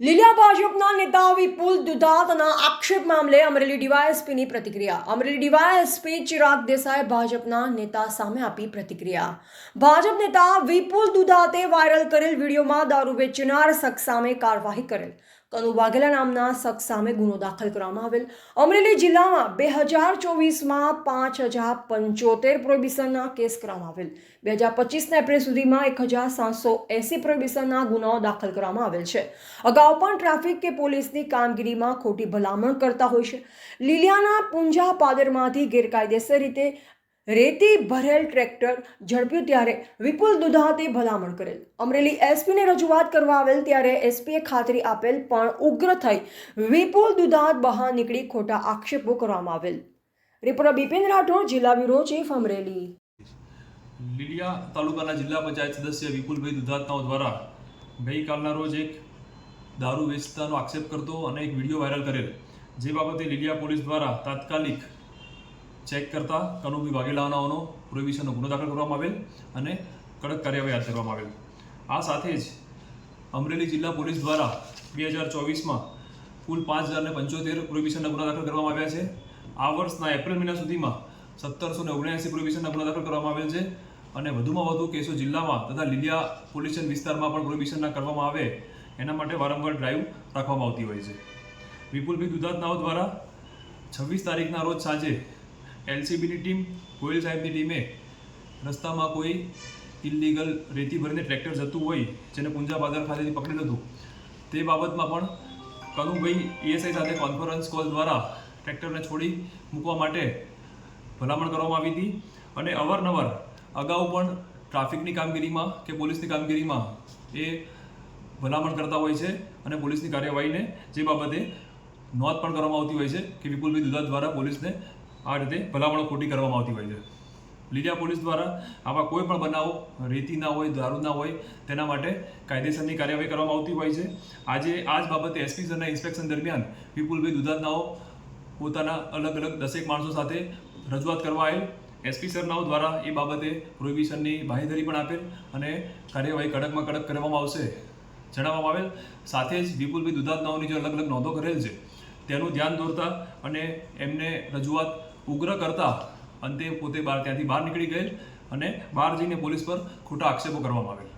લીલા ભાજપના નેતા વિપુલ દુધાતના આક્ષેપ મામલે અમરેલી ડીવાયએસપીની પ્રતિક્રિયા અમરેલી ડીવાયએસપી ચિરાગ દેસાઈ ભાજપના નેતા સામે આપી પ્રતિક્રિયા ભાજપ નેતા વિપુલ દુધાતે વાયરલ કરેલ વિડીયોમાં દારૂ વેચનાર શખ્સ સામે કાર્યવાહી કરેલ કનુ વાઘેલા નામના શખ્સ સામે ગુનો દાખલ કરવામાં આવેલ. અમરેલી જિલ્લામાં બે હજાર ચોવીસમાં પાંચ હજાર પંચોતેર પ્રોહિબિશનના કેસ કરવામાં આવેલ. બે હજાર પચીસના એપ્રિલ સુધીમાં એક હજાર સાતસો એંસી પ્રોહિબિશનના ગુનાઓ દાખલ કરવામાં આવેલ છે. અગાઉ પણ ટ્રાફિક કે પોલીસની કામગીરીમાં ખોટી ભલામણ કરતા હોય છે. લીલિયાના પુંજા પાદરમાંથી ગેરકાયદેસર રીતે રેતી ભરેલ ટ્રેક્ટર ઝડપ્યું ત્યારે વિપુલ દુધાતે ભલામણ કરેલ. અમરેલી એસપીને રજૂઆત કરવા આવેલ ત્યારે એસપીએ ખાતરી આપેલ પણ ઉગ્ર થઈ વિપુલ દુધાત બહાર નીકળી ખોટા આક્ષેપો કરવામાં આવેલ. રિપોર્ટર બિપિન રાઠોડ, જિલ્લા બ્યુરો ચીફ અમરેલી. લીલિયા તાલુકાના જિલ્લા પંચાયત સદસ્ય વિપુલભાઈ દુધાતનાઓ દ્વારા ગઈકાલના રોજ એક દારૂ વેચતાનો આક્ષેપ કરતો અને એક વીડિયો વાયરલ કરેલ. જે બાબતે લીલિયા પોલીસ દ્વારા તાત્કાલિક ચેક કરતા કનુભાઈ વાઘેલાનાઓનો પ્રોહિબિશનનો ગુનો દાખલ કરવામાં આવેલ અને કડક કાર્યવાહી હાથ ધરવામાં આવેલ. આ સાથે જ અમરેલી જિલ્લા પોલીસ દ્વારા બે હજાર ચોવીસમાં કુલ પાંચ હજાર ને પંચોતેર પ્રોહિબિશનના ગુના દાખલ કરવામાં આવ્યા છે. આ વર્ષના એપ્રિલ મહિના સુધીમાં સત્તરસો ને ઓગણ્યાસી પ્રોહિબિશનના ગુના દાખલ કરવામાં આવેલ છે અને વધુમાં વધુ કેસો જિલ્લામાં તથા લીલિયા પોલીસ વિસ્તારમાં પણ પ્રોહિબિશનના કરવામાં આવે એના માટે વારંવાર ડ્રાઈવ રાખવામાં આવતી હોય છે. વિપુલભાઈ દુધાતનાઓ દ્વારા છવ્વીસ તારીખના રોજ સાંજે એલસીબીની ટીમ, ગોયલ સાહેબની ટીમે રસ્તામાં કોઈ ઇલીગલ રેતી ભરીને ટ્રેક્ટર જતું હોય, જેને પુંજા બાજાર ખાતેથી પકડેલું હતું. તે બાબતમાં પણ કનુભાઈ ઈએસઆઈ સાથે કોન્ફરન્સ કોલ દ્વારા ટ્રેક્ટરને છોડી મૂકવા માટે ભલામણ કરવામાં આવી હતી અને અવારનવાર અગાઉ પણ ટ્રાફિકની કામગીરીમાં કે પોલીસની કામગીરીમાં એ ભલામણ કરતા હોય છે અને પોલીસની કાર્યવાહીને જે બાબતે નોંધ પણ કરવામાં આવતી હોય છે કે વિપુલભાઈ દુધા દ્વારા પોલીસને આ રીતે ભલામણો ખોટી કરવામાં આવતી હોય છે. લીજા પોલીસ દ્વારા આવા કોઈ પણ બનાવો, રેતી ના હોય, દારૂ ના હોય, તેના માટે કાયદેસરની કાર્યવાહી કરવામાં આવતી હોય છે. આજે આ જ બાબતે એસપી સરના ઇન્સ્પેક્શન દરમિયાન વિપુલભાઈ દુધાતનાઓ પોતાના અલગ અલગ દસેક માણસો સાથે રજૂઆત કરવા આવેલ. એસપી સરનાઓ દ્વારા એ બાબતે પ્રોહિબિશનની બાહેધરી પણ આપેલ અને કાર્યવાહી કડકમાં કડક કરવામાં આવશે જણાવવામાં આવેલ. સાથે જ વિપુલભાઈ દુધાતનાઓની જે અલગ અલગ નોંધો કરેલ છે, તેનું ધ્યાન દોરતા અને એમને રજૂઆત ઉગ્ર કરતા અંતે પોતે બહાર ત્યાંથી બહાર નીકળી ગયેલ અને બહાર જઈને પોલીસ પર ખોટા આક્ષેપો કરવામાં આવેલ.